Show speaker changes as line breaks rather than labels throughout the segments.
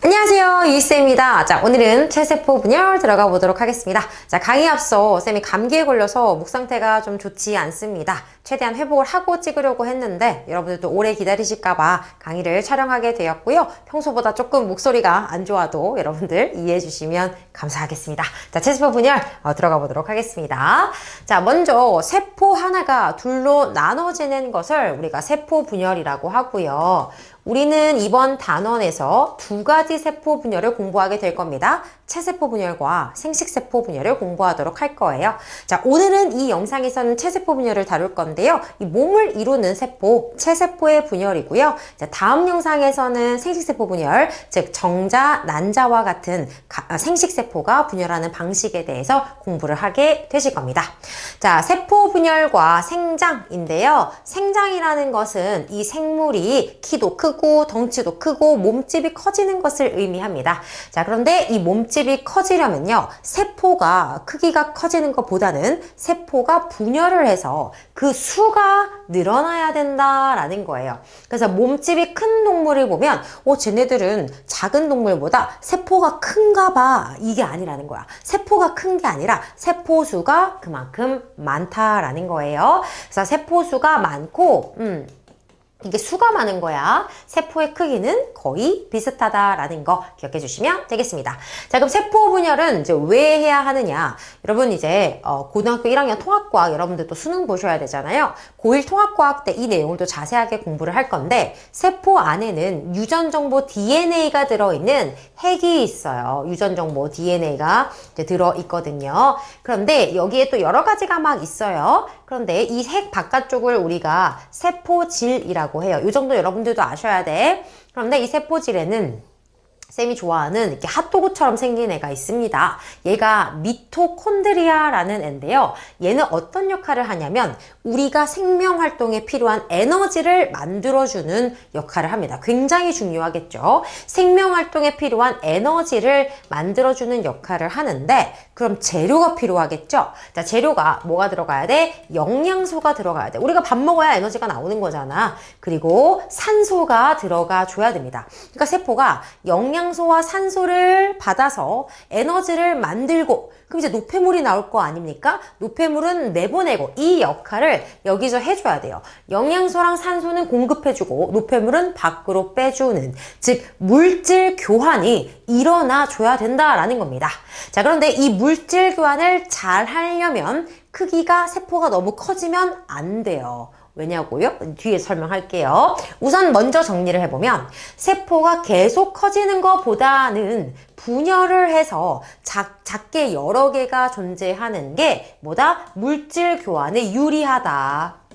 안녕하세요. 유이쌤입니다. 자 오늘은 체세포 분열 들어가 보도록 하겠습니다. 자 강의 앞서 쌤이 감기에 걸려서 목 상태가 좀 좋지 않습니다. 최대한 회복을 하고 찍으려고 했는데 여러분들도 오래 기다리실까봐 강의를 촬영하게 되었고요. 평소보다 조금 목소리가 안 좋아도 여러분들 이해해 주시면 감사하겠습니다. 자 체세포 분열 어, 들어가 보도록 하겠습니다. 자 먼저 세포 하나가 둘로 나눠지는 것을 우리가 세포 분열이라고 하고요 우리는 이번 단원에서 두 가지 세포 분열을 공부하게 될 겁니다. 체세포 분열과 생식세포 분열을 공부하도록 할 거예요. 자, 오늘은 이 영상에서는 체세포 분열을 다룰 건데요. 이 몸을 이루는 세포, 체세포의 분열이고요. 자, 다음 영상에서는 생식세포 분열, 즉 정자, 난자와 같은 가, 아, 생식세포가 분열하는 방식에 대해서 공부를 하게 되실 겁니다. 자, 세포 분열과 생장인데요. 생장이라는 것은 이 생물이 키도 크고 크고 덩치도 크고 몸집이 커지는 것을 의미합니다. 자, 그런데 이 몸집이 커지려면요. 세포가 크기가 커지는 것보다는 세포가 분열을 해서 그 수가 늘어나야 된다라는 거예요. 그래서 몸집이 큰 동물을 보면 어, 쟤네들은 작은 동물보다 세포가 큰가 봐. 이게 아니라는 거야. 세포가 큰 게 아니라 세포 수가 그만큼 많다라는 거예요. 그래서 세포 수가 많고 음, 이게 수가 많은 거야. 세포의 크기는 거의 비슷하다라는 거 기억해 주시면 되겠습니다. 자, 그럼 세포 분열은 이제 왜 해야 하느냐? 여러분 이제 어, 고등학교 1학년 통합과학 여러분들 도 수능 보셔야 되잖아요. 고1 통합과학 때 이 내용을 또 자세하게 공부를 할 건데 세포 안에는 유전 정보 DNA가 들어있는 핵이 있어요. 유전 정보 DNA가 들어 있거든요. 그런데 여기에 또 여러 가지가 막 있어요. 그런데 이 핵 바깥쪽을 우리가 세포질이라고 해요. 이 정도 여러분들도 아셔야 돼. 그런데 이 세포질에는 쌤이 좋아하는 이렇게 핫도그처럼 생긴 애가 있습니다. 얘가 미토콘드리아라는 애인데요. 얘는 어떤 역할을 하냐면 우리가 생명 활동에 필요한 에너지를 만들어주는 역할을 합니다. 굉장히 중요하겠죠. 생명 활동에 필요한 에너지를 만들어주는 역할을 하는데 그럼 재료가 필요하겠죠. 자, 재료가 뭐가 들어가야 돼? 영양소가 들어가야 돼. 우리가 밥 먹어야 에너지가 나오는 거잖아. 그리고 산소가 들어가 줘야 됩니다. 그러니까 세포가 영양 영양소와 산소를 받아서 에너지를 만들고 그럼 이제 노폐물이 나올 거 아닙니까? 노폐물은 내보내고 이 역할을 여기서 해줘야 돼요. 영양소랑 산소는 공급해주고 노폐물은 밖으로 빼주는 즉 물질 교환이 일어나 줘야 된다라는 겁니다. 자 그런데 이 물질 교환을 잘 하려면 크기가 세포가 너무 커지면 안 돼요. 왜냐고요? 뒤에 설명할게요. 우선 먼저 정리를 해보면 세포가 계속 커지는 것보다는 분열을 해서 작, 작게 여러 개가 존재하는 게 뭐다? 물질 교환에 유리하다.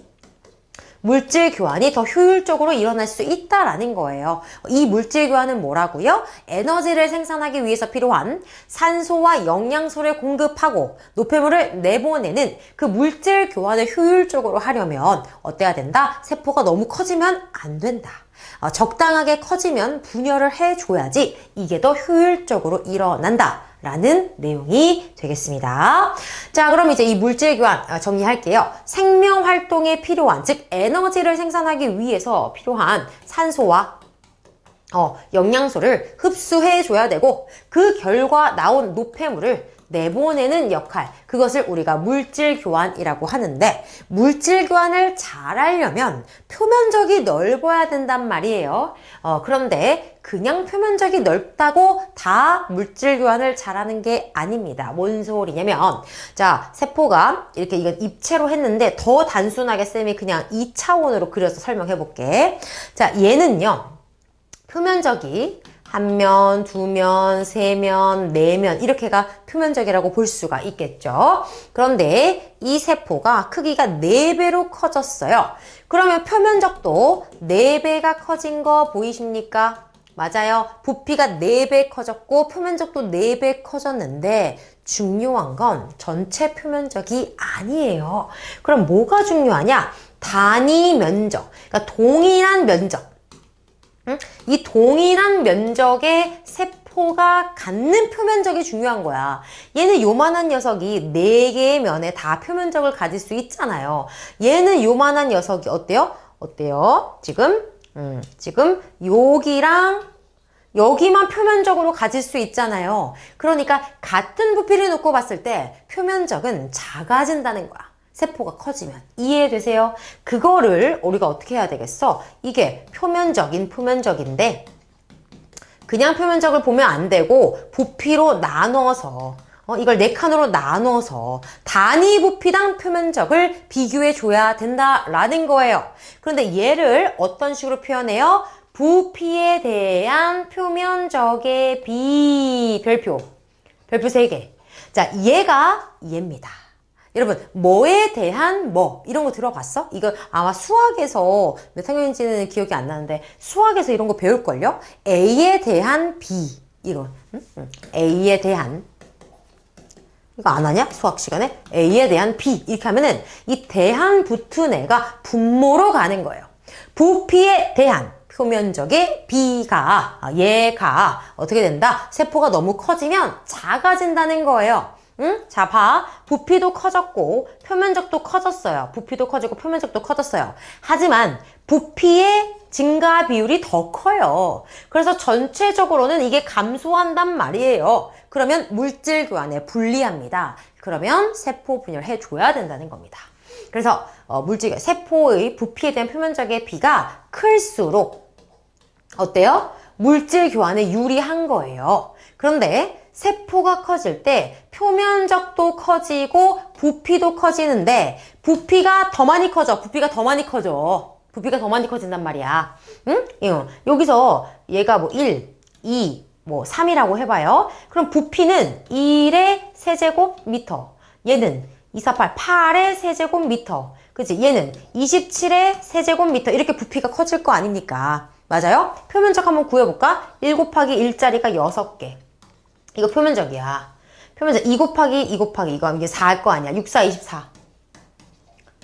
물질 교환이 더 효율적으로 일어날 수 있다라는 거예요. 이 물질 교환은 뭐라고요? 에너지를 생산하기 위해서 필요한 산소와 영양소를 공급하고 노폐물을 내보내는 그 물질 교환을 효율적으로 하려면 어때야 된다? 세포가 너무 커지면 안 된다. 어, 적당하게 커지면 분열을 해줘야지 이게 더 효율적으로 일어난다. 라는 내용이 되겠습니다. 자, 그럼 이제 이 물질 교환 아, 정리할게요. 생명 활동에 필요한, 즉 에너지를 생산하기 위해서 필요한 산소와 어, 영양소를 흡수해 줘야 되고 그 결과 나온 노폐물을 내보내는 역할 그것을 우리가 물질 교환이라고 하는데 물질 교환을 잘 하려면 표면적이 넓어야 된단 말이에요. 어, 그런데 그냥 표면적이 넓다고 다 물질 교환을 잘하는 게 아닙니다. 뭔 소리냐면 자 세포가 이렇게 이건 입체로 했는데 더 단순하게 쌤이 그냥 2차원으로 그려서 설명해 볼게. 자 얘는요 표면적이 한 면, 두 면, 세 면, 네 면, 이렇게가 표면적이라고 볼 수가 있겠죠. 그런데 이 세포가 크기가 네배로 커졌어요. 그러면 표면적도 네배가 커진 거 보이십니까? 맞아요. 부피가 4배 커졌고 표면적도 4배 커졌는데 중요한 건 전체 표면적이 아니에요. 그럼 뭐가 중요하냐? 단위 면적. 그러니까 동일한 면적. 이 동일한 면적의 세포가 갖는 표면적이 중요한 거야. 얘는 요만한 녀석이 4개의 면에 다 표면적을 가질 수 있잖아요. 얘는 요만한 녀석이 어때요? 어때요? 지금 음, 지금 여기랑 여기만 표면적으로 가질 수 있잖아요. 그러니까 같은 부피를 놓고 봤을 때 표면적은 작아진다는 거야. 세포가 커지면. 이해되세요? 그거를 우리가 어떻게 해야 되겠어? 이게 표면적인 표면적인데 그냥 표면적을 보면 안 되고 부피로 나눠서 어, 이걸 네 칸으로 나눠서 단위 부피당 표면적을 비교해 줘야 된다라는 거예요. 그런데 얘를 어떤 식으로 표현해요? 부피에 대한 표면적의 비 별표 별표 3개 자 얘가 얘입니다 여러분 뭐에 대한 뭐 이런 거 들어봤어? 이거 아마 수학에서 몇 학년인지는 기억이 안 나는데 수학에서 이런 거 배울걸요? A에 대한 B 이거 응? 응. A에 대한 이거 안 하냐? 수학 시간에 A에 대한 B 이렇게 하면은 이 대한 붙은 애가 분모로 가는 거예요 부피에 대한 표면적의 B가 아, 얘가 어떻게 된다? 세포가 너무 커지면 작아진다는 거예요. 응? 자, 봐. 부피도 커졌고 표면적도 커졌어요. 부피도 커지고 표면적도 커졌어요. 하지만 부피의 증가 비율이 더 커요. 그래서 전체적으로는 이게 감소한단 말이에요. 그러면 물질 교환에 불리합니다. 그러면 세포 분열해 줘야 된다는 겁니다. 그래서 어, 물질 세포의 부피에 대한 표면적의 비가 클수록 어때요? 물질 교환에 유리한 거예요. 그런데 세포가 커질 때 표면적도 커지고 부피도 커지는데 부피가 더 많이 커져. 부피가 더 많이 커져. 부피가 더 많이 커진단 말이야. 응? 응. 여기서 얘가 뭐 1, 2, 뭐 3이라고 해봐요. 그럼 부피는 1의 세제곱미터. 얘는 248, 8의 세제곱미터. 그치? 얘는 27의 세제곱미터. 이렇게 부피가 커질 거 아닙니까? 맞아요? 표면적 한번 구해볼까? 1 곱하기 1짜리가 6개. 이거 표면적이야. 표면적 2 곱하기 2 곱하기 이거 이게 4일 거 아니야. 6, 4, 24.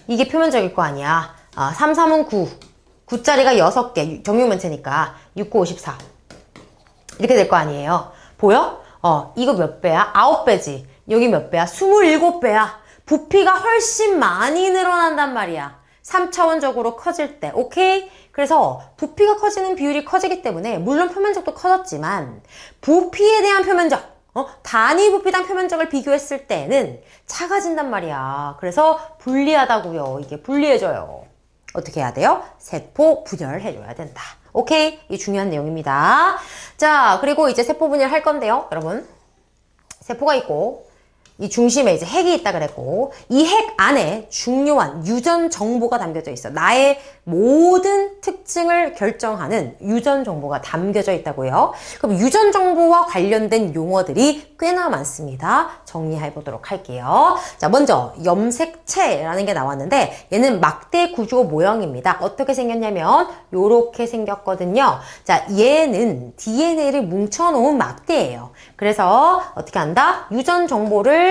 이게 표면적일 거 아니야. 아, 3, 3은 9. 9짜리가 6개. 정육면체니까 6, 9, 54. 이렇게 될 거 아니에요. 보여? 어, 이거 몇 배야? 9배지. 여기 몇 배야? 27배야. 부피가 훨씬 많이 늘어난단 말이야. 3차원적으로 커질 때. 오케이? 그래서 부피가 커지는 비율이 커지기 때문에 물론 표면적도 커졌지만 부피에 대한 표면적 어? 단위 부피당 표면적을 비교했을 때는 작아진단 말이야. 그래서 불리하다고요. 이게 불리해져요. 어떻게 해야 돼요? 세포 분열해줘야 된다. 오케이? 이 중요한 내용입니다. 자, 그리고 이제 세포 분열 할 건데요. 여러분. 세포가 있고 이 중심에 이제 핵이 있다 그랬고 이 핵 안에 중요한 유전 정보가 담겨져 있어. 나의 모든 특징을 결정하는 유전 정보가 담겨져 있다고요. 그럼 유전 정보와 관련된 용어들이 꽤나 많습니다. 정리해 보도록 할게요. 자, 먼저 염색체라는 게 나왔는데 얘는 막대 구조 모형입니다. 어떻게 생겼냐면 요렇게 생겼거든요. 자, 얘는 DNA를 뭉쳐 놓은 막대예요. 그래서 어떻게 한다? 유전 정보를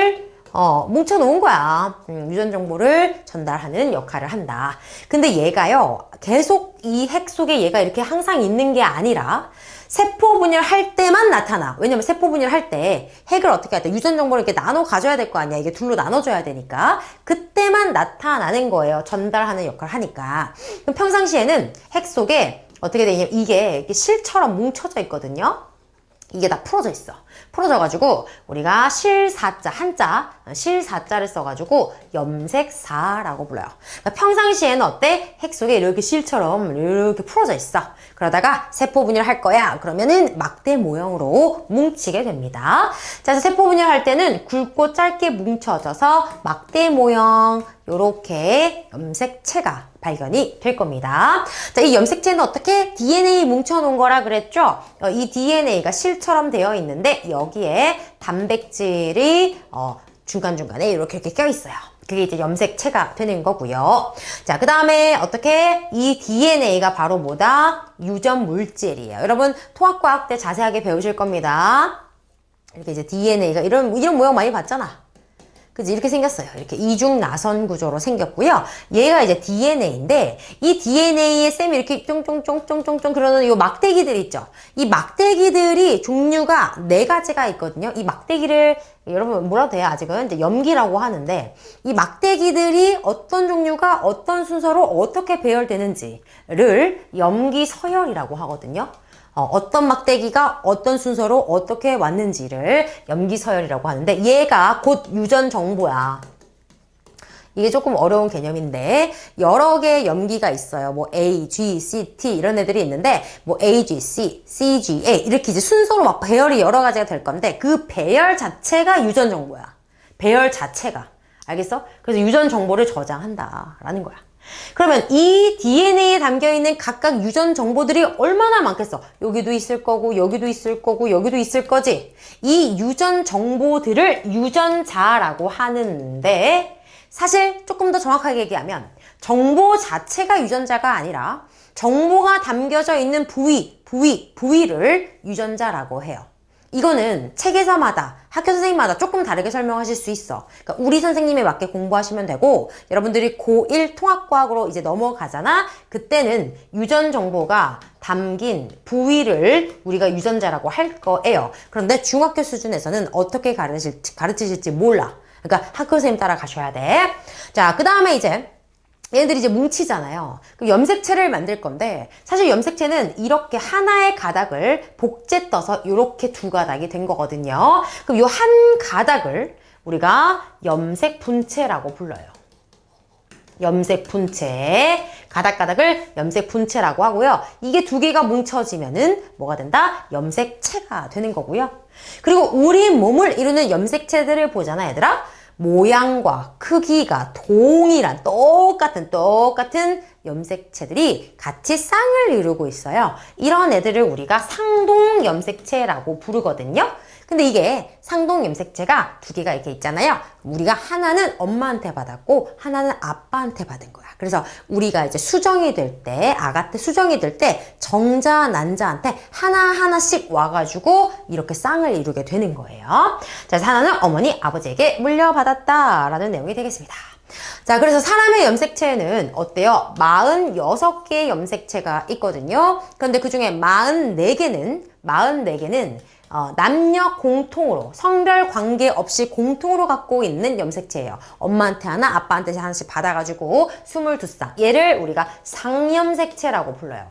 어, 뭉쳐놓은 거야. 음, 유전 정보를 전달하는 역할을 한다. 근데 얘가요, 계속 이 핵 속에 얘가 이렇게 항상 있는 게 아니라, 세포 분열할 때만 나타나. 왜냐면 세포 분열할 때 핵을 어떻게 할때 유전 정보를 이렇게 나눠 가져야 될 거 아니야. 이게 둘로 나눠줘야 되니까. 그때만 나타나는 거예요. 전달하는 역할을 하니까. 그럼 평상시에는 핵 속에 어떻게 되냐면 이게 실처럼 뭉쳐져 있거든요. 이게 다 풀어져 있어. 풀어져가지고 우리가 실사자 한자 실사자를 써가지고 염색사라고 불러요. 그러니까 평상시에는 어때? 핵 속에 이렇게 실처럼 이렇게 풀어져 있어. 그러다가 세포 분열할 거야. 그러면은 막대 모형으로 뭉치게 됩니다. 자, 그래서 세포 분열할 때는 굵고 짧게 뭉쳐져서 막대 모형 요렇게 염색체가 발견이 될 겁니다. 자, 이 염색체는 어떻게 DNA 뭉쳐놓은 거라 그랬죠? 어, 이 DNA가 실처럼 되어 있는데 여기에 단백질이 어, 중간중간에 이렇게 이렇게 껴있어요. 그게 이제 염색체가 되는 거고요. 자, 그 다음에 어떻게 이 DNA가 바로 뭐다? 유전 물질이에요. 여러분 토학과학 때 자세하게 배우실 겁니다. 이렇게 이제 DNA가 이런 이런 모양 많이 봤잖아. 그지 이렇게 생겼어요. 이렇게 이중 나선 구조로 생겼고요. 얘가 이제 DNA인데 이 DNA에 쌤이 이렇게 쫑쫑쫑쫑쫑쫑 그러는 이 막대기들 있죠. 이 막대기들이 종류가 네 가지가 있거든요. 이 막대기를 여러분 뭐라고 돼요? 아직은 이제 염기라고 하는데 이 막대기들이 어떤 종류가 어떤 순서로 어떻게 배열되는지를 염기 서열이라고 하거든요. 어, 떤 막대기가 어떤 순서로 어떻게 왔는지를 염기 서열이라고 하는데 얘가 곧 유전 정보야. 이게 조금 어려운 개념인데 여러 개의 염기가 있어요. 뭐 A, G, C, T 이런 애들이 있는데 뭐 A, G, C, C, G, A 이렇게 이제 순서로 막 배열이 여러 가지가 될 건데 그 배열 자체가 유전 정보야. 배열 자체가. 알겠어? 그래서 유전 정보를 저장한다라는 거야. 그러면 이 DNA에 담겨 있는 각각 유전 정보들이 얼마나 많겠어? 여기도 있을 거고, 여기도 있을 거고, 여기도 있을 거지? 이 유전 정보들을 유전자라고 하는데, 사실 조금 더 정확하게 얘기하면, 정보 자체가 유전자가 아니라, 정보가 담겨져 있는 부위, 부위, 부위를 유전자라고 해요. 이거는 책에서마다 학교 선생님마다 조금 다르게 설명하실 수 있어. 그러니까 우리 선생님에 맞게 공부하시면 되고 여러분들이 고1 통합과학으로 이제 넘어가잖아. 그때는 유전 정보가 담긴 부위를 우리가 유전자라고 할 거예요. 그런데 중학교 수준에서는 어떻게 가르칠, 가르치실지 몰라. 그러니까 학교 선생님 따라 가셔야 돼. 자, 그 다음에 이제 얘네들이 이제 뭉치잖아요. 그럼 염색체를 만들 건데 사실 염색체는 이렇게 하나의 가닥을 복제 떠서 이렇게 두 가닥이 된 거거든요. 그럼 이 한 가닥을 우리가 염색 분체라고 불러요. 염색 분체. 가닥가닥을 염색 분체라고 하고요. 이게 두 개가 뭉쳐지면은 뭐가 된다? 염색체가 되는 거고요. 그리고 우리 몸을 이루는 염색체들을 보잖아, 얘들아. 모양과 크기가 동일한 똑같은 똑같은 염색체들이 같이 쌍을 이루고 있어요. 이런 애들을 우리가 상동 염색체라고 부르거든요. 근데 이게 상동 염색체가 두 개가 이렇게 있잖아요. 우리가 하나는 엄마한테 받았고 하나는 아빠한테 받은 거야. 그래서 우리가 이제 수정이 될 때, 아가 때 수정이 될 때 정자, 난자한테 하나하나씩 와가지고 이렇게 쌍을 이루게 되는 거예요. 자, 하나는 어머니, 아버지에게 물려받았다라는 내용이 되겠습니다. 자, 그래서 사람의 염색체는 어때요? 46개의 염색체가 있거든요. 그런데 그 중에 44개는, 44개는 어, 남녀 공통으로 성별 관계 없이 공통으로 갖고 있는 염색체예요. 엄마한테 하나, 아빠한테 하나씩 받아가지고 22쌍. 얘를 우리가 상염색체라고 불러요.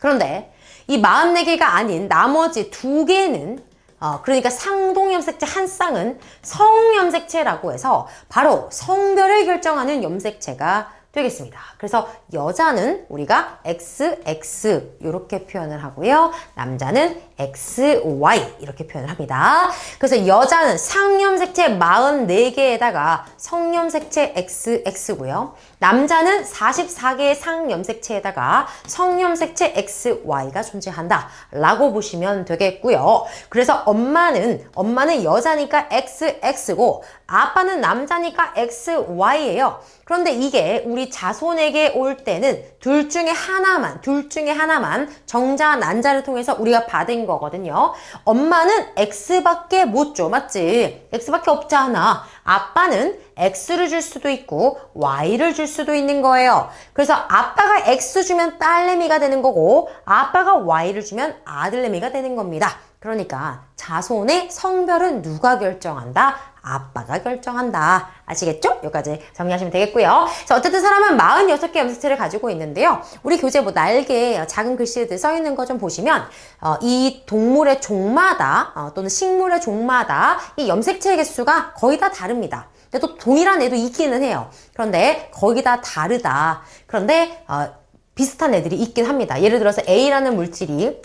그런데 이 44개가 아닌 나머지 두 개는 어, 그러니까 상동염색체 한 쌍은 성염색체라고 해서 바로 성별을 결정하는 염색체가 되겠습니다. 그래서 여자는 우리가 XX 이렇게 표현을 하고요. 남자는 XY 이렇게 표현을 합니다. 그래서 여자는 상염색체 44개에다가 성염색체 XX고요. 남자는 44개의 상염색체에다가 성염색체 XY가 존재한다 라고 보시면 되겠고요. 그래서 엄마는 엄마는 여자니까 XX고 아빠는 남자니까 XY예요. 그런데 이게 우리 자손에게 올 때는 둘 중에 하나만, 둘 중에 하나만 정자, 난자를 통해서 우리가 받은 거 거든요. 엄마는 X밖에 못 줘. 맞지? X밖에 없잖아. 아빠는 X를 줄 수도 있고 Y를 줄 수도 있는 거예요. 그래서 아빠가 X 주면 딸내미가 되는 거고 아빠가 Y를 주면 아들내미가 되는 겁니다. 그러니까 자손의 성별은 누가 결정한다? 아빠가 결정한다. 아시겠죠? 여기까지 정리하시면 되겠고요. 자, 어쨌든 사람은 46개 염색체를 가지고 있는데요. 우리 교재 뭐 날개에 작은 글씨들 써 있는 거 좀 보시면 어, 이 동물의 종마다 어, 또는 식물의 종마다 이 염색체 개수가 거의 다 다릅니다. 근데 또 동일한 애도 있기는 해요. 그런데 거의 다 다르다. 그런데 어, 비슷한 애들이 있긴 합니다. 예를 들어서 A라는 물질이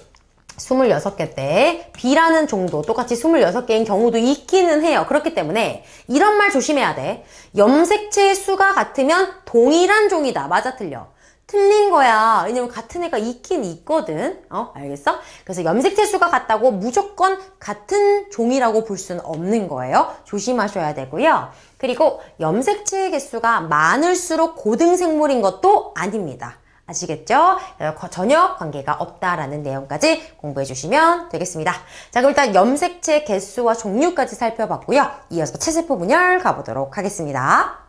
26개 때 B라는 종도 똑같이 26개인 경우도 있기는 해요. 그렇기 때문에 이런 말 조심해야 돼. 염색체의 수가 같으면 동일한 종이다. 맞아 틀려. 틀린 거야. 왜냐면 같은 애가 있긴 있거든. 어, 알겠어? 그래서 염색체 수가 같다고 무조건 같은 종이라고 볼 수는 없는 거예요. 조심하셔야 되고요. 그리고 염색체의 개수가 많을수록 고등 생물인 것도 아닙니다. 아시겠죠? 전혀 관계가 없다라는 내용까지 공부해 주시면 되겠습니다. 자, 그럼 일단 염색체 개수와 종류까지 살펴봤고요. 이어서 체세포 분열 가보도록 하겠습니다.